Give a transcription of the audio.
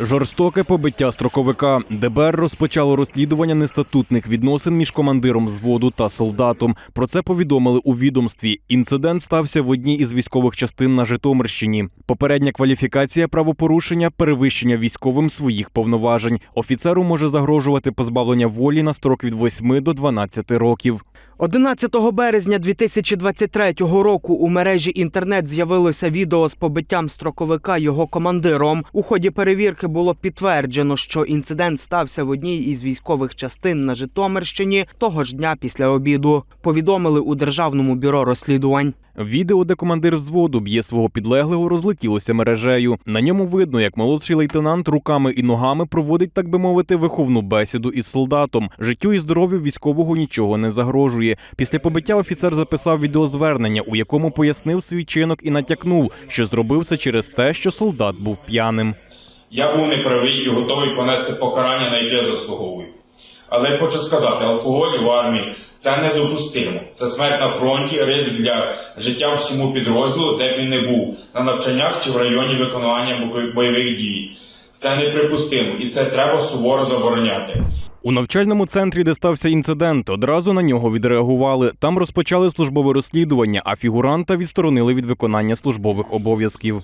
Жорстоке побиття строковика. ДБР розпочало розслідування нестатутних відносин між командиром взводу та солдатом. Про це повідомили у відомстві. Інцидент стався в одній із військових частин на Житомирщині. Попередня кваліфікація правопорушення перевищення військовим своїх повноважень. Офіцеру може загрожувати позбавлення волі на строк від 8 до 12 років. 11 березня 2023 року у мережі інтернет з'явилося відео з побиттям строковика його командиром. У ході перевірки було підтверджено, що інцидент стався в одній із військових частин на Житомирщині того ж дня після обіду. Повідомили у державному бюро розслідувань. Відео, де командир взводу б'є свого підлеглого, розлетілося мережею. На ньому видно, як молодший лейтенант руками і ногами проводить, так би мовити, виховну бесіду із солдатом. Життю і здоров'ю військового нічого не загрожує. Після побиття офіцер записав відеозвернення, у якому пояснив свій чинок і натякнув, що зробив це через те, що солдат був п'яним. Я був неправий і готовий понести покарання, на яке заслуговую. Але я хочу сказати, алкоголь в армії це недопустимо. Це смерть на фронті, ризик для життя всьому підрозділу, де б він не був, на навчаннях чи в районі виконання бойових дій. Це неприпустимо і це треба суворо забороняти. У навчальному центрі, де стався інцидент, одразу на нього відреагували. Там розпочали службове розслідування, а фігуранта відсторонили від виконання службових обов'язків.